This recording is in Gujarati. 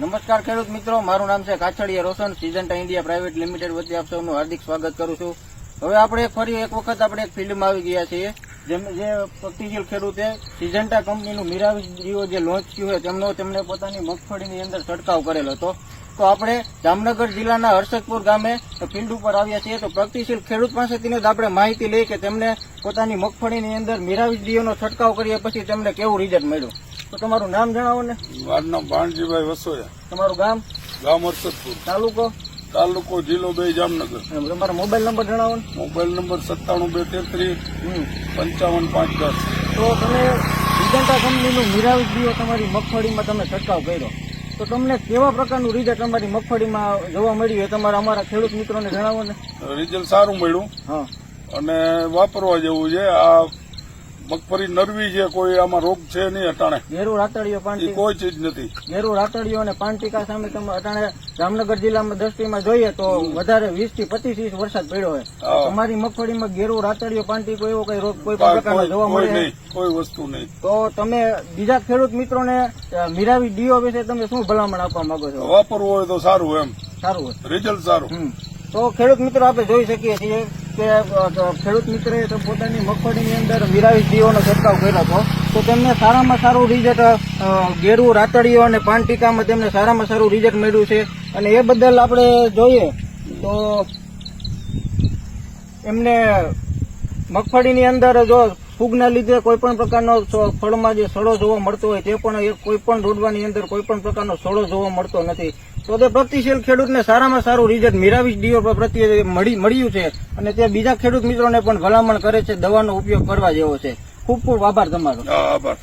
નમસ્કાર ખેડૂત મિત્રો, મારું નામ છે Kachhadiya Roshan Syngenta India private limited વતી આપ સૌનું હાર્દિક સ્વાગત કરું છું. હવે આપણે ફરી એક વખત આપણે એક ફિલ્ડમાં આવી ગયા છીએ, જેમ જે પ્રગતિશીલ ખેડૂતે સિજન્ટા કંપનીનું મિરાવી જીઓ જે લોન્ચ થયું છે તેમનો તેમણે પોતાની મગફળીની અંદર છંટકાવ કરેલો હતો. તો આપણે જામનગર જિલ્લાના હર્ષદપુર ગામે ફિલ્ડ ઉપર આવ્યા છીએ, તો પ્રગતિશીલ ખેડૂત પાસેથી જ આપણે માહિતી લઈ કે તેમને પોતાની મગફળીની અંદર મિરાવી જીઓનો છંટકાવ કર્યા પછી તેમને કેવું રિઝલ્ટ મળ્યું? તો તમારું નામ જણાવો ને. મારું નામ ભાણજીભાઈ વસોયા. તમારું ગામ? ગામ હર્ષદપુર તાલુકો? તાલુકો જિલ્લો બે જામનગર. તમારો મોબાઈલ નંબર જણાવો ને. મોબાઈલ નંબર સત્તાણું બે તેત્રીસ. પંચાવન પાંચ દસ. તો તમે વિજંતા કંપનીનું મિરાવી દીઓ તમારી મગફળીમાં તમે છંટકાવ કર્યો. તો તમને કેવા પ્રકારનું રિઝલ્ટ તમારી મગફળીમાં જોવા મળ્યું એ તમારા અમારા ખેડૂત મિત્રોને જણાવો ને. રિઝલ્ટ સારું મળ્યું. હા. અને વાપરવા જેવું છે. આ મગફળી નરવી છે કોઈ આમાં રોગ છે નહીં અટાણે. ગેરુ રાતડીઓ પાંટી કોઈ ચીજ નથી. ગેરુ રાતડીઓ અને પાંટીકા સામે તમે અટાણે જામનગર જિલ્લામાં દ્રષ્ટિમાં જોઈએ તો વધારે વીસથી પચીસ ઇંચ વરસાદ પડ્યો હોય. તમારી મગફળીમાં ઘેરુ રાતડીઓ પાંટીકો એવો કઈ રોગ કોઈ પ્રકારનો જોવા મળે? નહીં કોઈ વસ્તુ નહીં. તો તમે બીજા ખેડૂત મિત્રોને મીરાવી મિરાવી ડીઓ વિશે તમે શું ભલામણ આપવા માંગો છો? વાપરવું હોય તો સારું એમ. સારું હોય. રિઝલ્ટ સારું. તો ખેડૂત મિત્રો આપણે જોઈ શકીએ છીએ કે ખેડૂત મિત્રએ પોતાની મગફળીની અંદર મિરાવી જીઓનો છંટકાવ કર્યો હતો. તો તેમને સારામાં સારું રિઝલ્ટ ગેરું રાતડીઓ અને પાન ટીકામાં તેમને સારામાં સારું રિઝલ્ટ મળ્યું છે. અને એ બદલ આપણે જોઈએ તો એમને મગફળીની અંદર જો ફૂગના લીધે કોઈ પણ પ્રકારનો ફળમાં જે સડો જોવા મળતો હોય તે પણ એ કોઈ પણ રોડવાની અંદર કોઈ પણ પ્રકારનો સડો જોવા મળતો નથી. તો તે પ્રગતિશીલ ખેડૂતને સારામાં સારું રિઝલ્ટ મિરાવીસ ડીઓ પ્રત્યે મળી મળ્યું છે. અને તે બીજા ખેડૂત મિત્રોને પણ ભલામણ કરે છે, દવાનો ઉપયોગ કરવા જેવો છે. ખૂબ ખૂબ આભાર તમારો. આભાર.